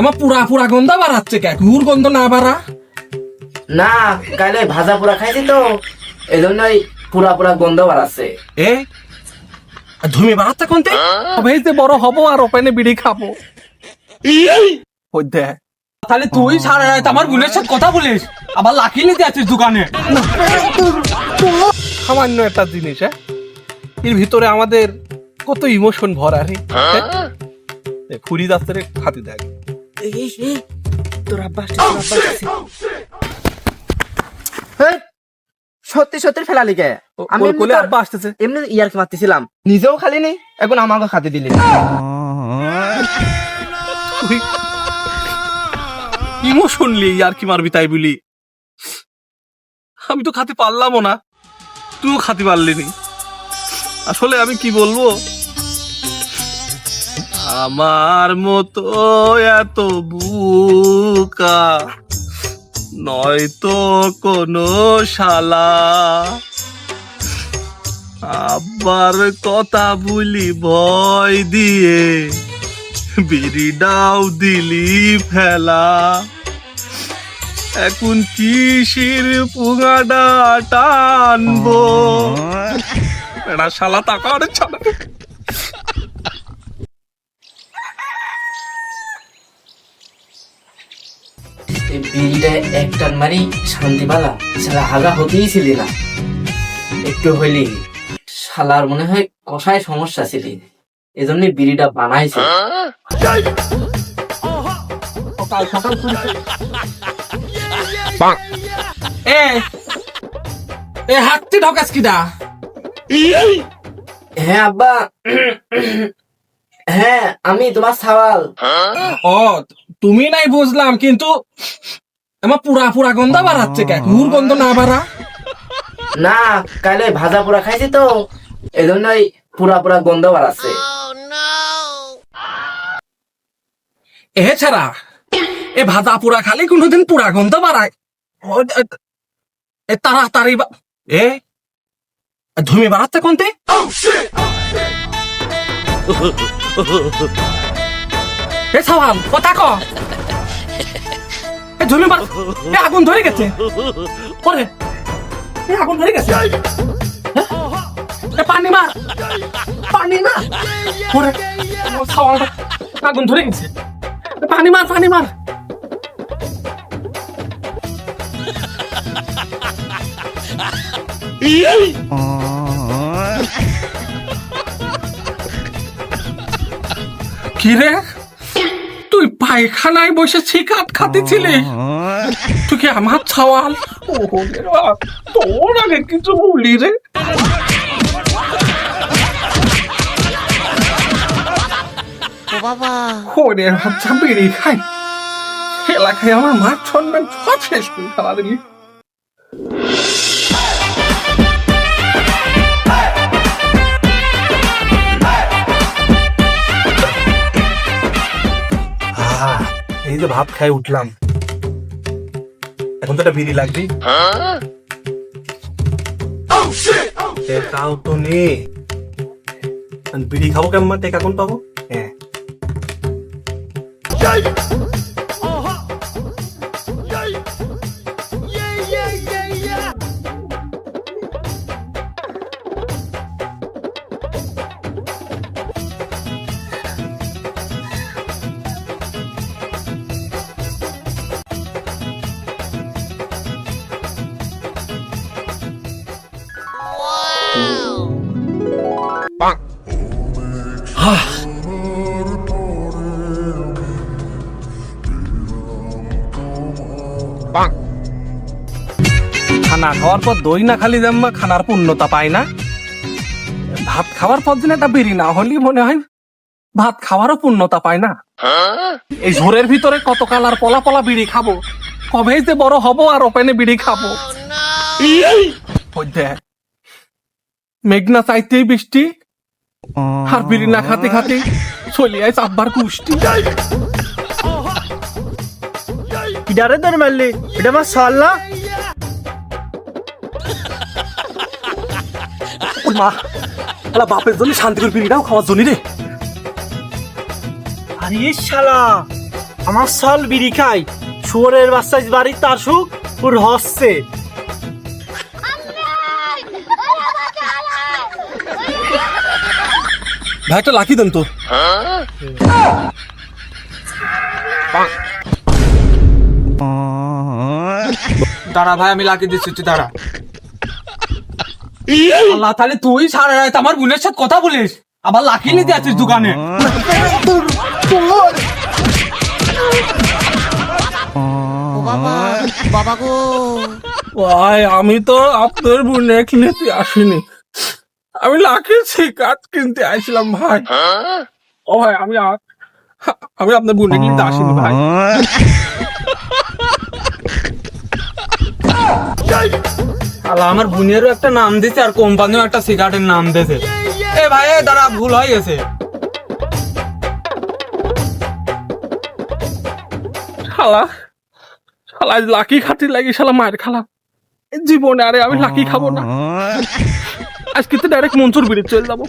আমার পুরা পুরা গন্ধ বাড়াচ্ছে কে? গুড় গন্ধ না বাড়া। না কালে ভাজা পোড়া খাইছি তো। এই জন্যই পুরা পুরা গন্ধ বাড়াচ্ছে। এ? ধুমি বাড়াচ্ছে কোনতে ভেজতে বড় হব আর ওপেনে বিড়ি খাব। দেখ তাহলে তুই সারা রাত আমার বোনের সাথে কথা বলিস আবার লাকি নিতে আছিস দোকানে। সামান্য একটা জিনিস হ্যাঁ? এর ভিতরে আমাদের কত ইমোশন ভরা রে? এ, খুরি যাচ্ছে রে হাতে দেখ। তোর আব্বা আব্বা আসছে। হেই, সত্যি সত্যি ফেলা লিখে আমি কোলে আব্বা আসতেছে। এমনি ইয়ারকি মারতেছিলাম। নিজেও খালি নেই এখন আমাকে খাতে দিলি। তুই ইমোশন আর কি মারবি তাই বলি। আমি তো খাতে পারলামও না তুইও খাতে পারলি নি। আসলে আমি কি বলব? আমার মতো এত বুকা। নয়তো কোনো শালা। আব্বার কথা বলি ভয় দিয়ে বিড়িটাও দিলি ফেলা। এখন কিসির পুঙাটা টানবো? এটা শালা অনেক ছাড়া এই বিড়িটা একটান মারি শান্তি পালা শালা হাগা হতেই ছিলি না। একটু হইলি। শালার মনে হয় কষায় সমস্যা ছিলি। এজন্য বিড়িটা বানাইছে। এ এ হাতটি ঢকাস কিডা? হ্যাঁ আব্বা। হ্যাঁ আমি তোমার সাওয়াল ও তুমি নাই বুঝলাম কিন্তু আমার পুরা পুরা গন্ধ বাড়াচ্ছে কে গুড় গন্ধ না বাড়া? না কালে ভাজা পোড়া খাইছি তো এই জন্যই পুরা পুরা গন্ধ বাড়াচ্ছে। এ ছাড়া এ ভাজা পুরা খালি কোনোদিন পুরা গন্ধ বাড়ায়। এ- তাড়াতাড়ি বা- এ ধুমি বাড়াচ্ছে কোনতে এ সওয়াল কথা ক। এ ধুমি বাড়া এ আগুন ধরে গেছে। পরে এ আগুন ধরে গেছে। হ্যাঁ? এ পানি মার পানি মার। পরে ও আগুন ধরে গেছে। পানি মার পানি মার। কি রে তুই পায়খানায় বসে সিগারেট খাতেছিলি তুই কি আমার ছাওয়াল? তোর আগে কিছু বলি রে। ওরে বাচ্চা বেড়ে খাই। এলাকায় আমার মাছ ছন্মেন সব শেষ করে ফেলা দিলি। এই যে ভাত খাই, উঠলাম। এখন তো একটা বিড়ি লাগবে তাও তো নেই। বিড়ি খাব কেমন? টেকা কোন পাবো? হ্যাঁ। খানা খাওয়ার পর দই না খালি জাম্মা খানার পূর্ণতা পায় না। ভাত খাওয়ার পর দিন একটা বিড়ি না হলে মনে হয় ভাত খাওয়ারও পূর্ণতা পায় না। এই ঝোরের ভিতরে কত কালার পলা পলা বিড়ি খাব? কবে যে বড় হব আর ওপেনে বিড়ি খাব? মেঘনা চাইতেই বৃষ্টি আর বিড়ি না খাতে খাতে চলে আয় চাপবার কুষ্টি। মারলি, এটা আমার সাল না? মা এলা বাপের জন্য শান্তি করে বিড়িটাও খাওয়ার জন্য রে। আরে শালা, আমার সাল বিড়ি খাই, শুয়োরের বাচ্চা বাড়ির তার সুখ, ওর হচ্ছে ভাই একটা লাকি দেন তো। দাঁড়া ভাই আমি লাকি দিচ্ছি তুই দাঁড়া। আল্লাহ তাহলে তুই সারা রাত আমার বোনের সাথে কথা বলিস? আবার লাকি নিতে আছিস দোকানে? ভাই আমি তো আপনার বোনে কিনতে আসিনি। আমি লাকি কাঠ কিনতে আসলাম ভাই। ও ভাই আমি আমি আপনার বোনে কিনতে আসিনি ভাই। আল্লাহ আমার বোনেরও একটা নাম দিছে আর কোম্পানিও একটা সিগারেটের নাম দিয়েছে এ ভাই এ দাঁড়া ভুল হয়ে গেছে। শালা শালা লাকি খাতি লাগি শালা মায়ের খালাম। জীবনে আরে আমি লাকি খাব না। আজকে তো ডাইরেক্ট মনসুর বিড়ে চলে যাব।